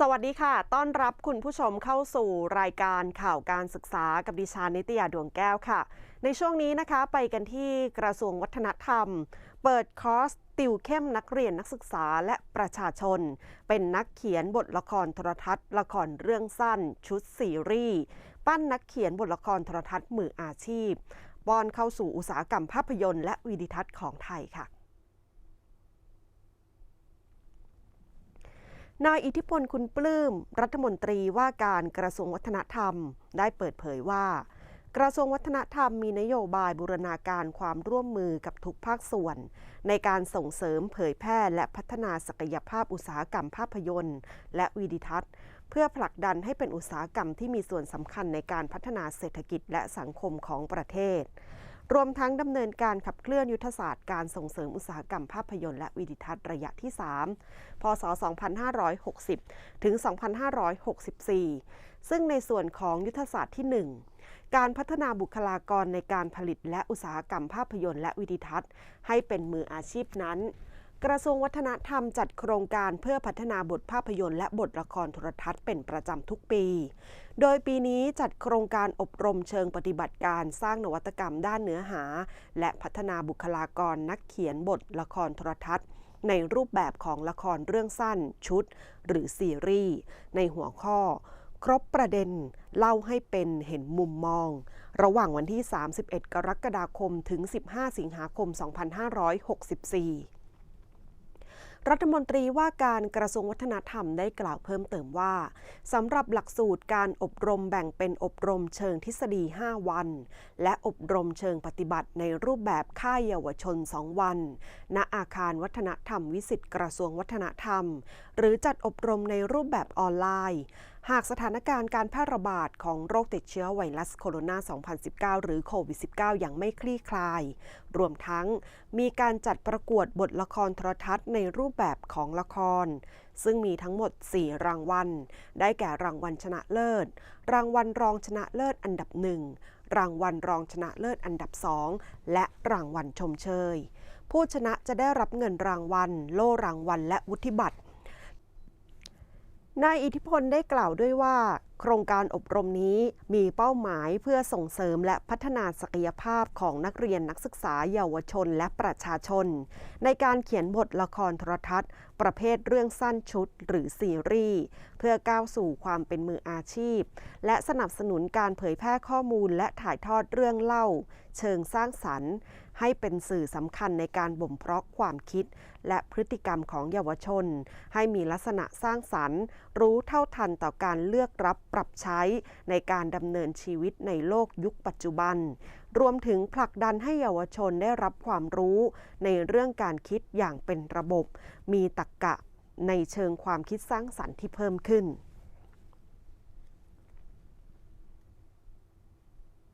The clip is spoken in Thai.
สวัสดีค่ะ ต้อนรับคุณผู้ชมเข้าสู่รายการข่าวการศึกษากับดิฉันนิตยาดวงแก้วค่ะ ในช่วงนี้นะคะไปกันที่กระทรวงวัฒนธรรม เปิดคอร์สติวเข้มนักเรียนนักศึกษาและประชาชน เป็นนักเขียนบทละครโทรทัศน์ ละครเรื่องสั้น ชุดซีรีส์ปั้นนักเขียนบทละครโทรทัศน์มืออาชีพบอนเข้าสู่อุตสาหกรรมภาพยนตร์และวิดิทัศน์ของไทยค่ะ นายอิทธิพลคุณปลื้ม รัฐมนตรีว่าการกระทรวงวัฒนธรรม ได้เปิดเผยว่า กระทรวงวัฒนธรรมมีนโยบายบูรณาการความร่วมมือกับทุกภาคส่วน ในการส่งเสริมเผยแพร่และพัฒนาศักยภาพอุตสาหกรรมภาพยนตร์ และวิดิทัศน์ เพื่อผลักดันให้เป็นอุตสาหกรรมที่มีส่วนสำคัญในการพัฒนาเศรษฐกิจและสังคมของประเทศ รวมทั้งดำเนินการขับเคลื่อนยุทธศาสตร์การส่งเสริมอุตสาหกรรมภาพยนตร์และวิดิทัศน์ระยะที่ 3 พศ 2560 ถึง 2564 ซึ่งในส่วนของยุทธศาสตร์ที่ 1การพัฒนาบุคลากรในการผลิตและอุตสาหกรรมภาพยนตร์และวิดิทัศน์ ให้เป็นมืออาชีพนั้น กระทรวงวัฒนธรรมจัดโครงการเพื่อพัฒนาบทภาพยนตร์และบทละครโทรทัศน์เป็นประจำทุกปี โดยปีนี้จัดโครงการอบรมเชิงปฏิบัติการสร้างนวัตกรรมด้านเนื้อหา และพัฒนาบุคลากรนักเขียนบทละครโทรทัศน์ ในรูปแบบของละครเรื่องสั้น ชุด หรือซีรีส์ในหัวข้อ ครบประเด็น เล่าให้เป็นเห็นมุมมอง ระหว่างวันที่ 31 กรกฎาคมถึง 15 สิงหาคม 2564 รัฐมนตรีว่าการกระทรวงวัฒนธรรมได้กล่าวเพิ่มเติมว่าสำหรับหลักสูตรการอบรมแบ่งเป็นอบรมเชิงทฤษฎี 5 วัน และอบรมเชิงปฏิบัติในรูปแบบค่ายเยาวชน 2 วัน ณอาคารวัฒนธรรมวิสิตกระทรวงวัฒนธรรม หรือจัดอบรมในรูปแบบออนไลน์ หากสถานการณ์การแพร่ระบาดของโรคติดเชื้อไวรัสโคโรนา 2019 หรือโควิด -19 ยังไม่คลี่คลาย รวมทั้งมีการจัดประกวดบทละครโทรทัศน์ในรูปแบบของละคร ซึ่งมีทั้งหมด 4 รางวัล ได้แก่รางวัลชนะเลิศ รางวัลรองชนะเลิศอันดับหนึ่งรางวัลรองชนะเลิศอันดับ2และรางวัลชมเชย ผู้ชนะจะได้รับเงินรางวัล โล่รางวัลและวุฒิบัตร นายอิทธิพลได้กล่าวด้วยว่า โครงการอบรมนี้มีเป้าหมายเพื่อส่งเสริมและพัฒนาศักยภาพของนักเรียนนักศึกษาเยาวชนและประชาชน ในการเขียนบทละครโทรทัศน์ประเภทเรื่องสั้นชุดหรือซีรีส์ เพื่อก้าวสู่ความเป็นมืออาชีพ และสนับสนุนการเผยแพร่ข้อมูลและถ่ายทอดเรื่องเล่า เชิงสร้างสรรค์ ให้เป็นสื่อสำคัญในการบ่มเพาะความคิด และพฤติกรรมของเยาวชน ให้มีลักษณะสร้างสรรค์ รู้เท่าทันต่อการเลือกรับปรับใช้ในการดำเนินชีวิตในโลกยุคปัจจุบัน รวมถึงผลักดันให้เยาวชนได้รับความรู้ในเรื่องการคิดอย่างเป็นระบบ มีตรรกกะในเชิงความคิดสร้างสรรค์ที่เพิ่มขึ้น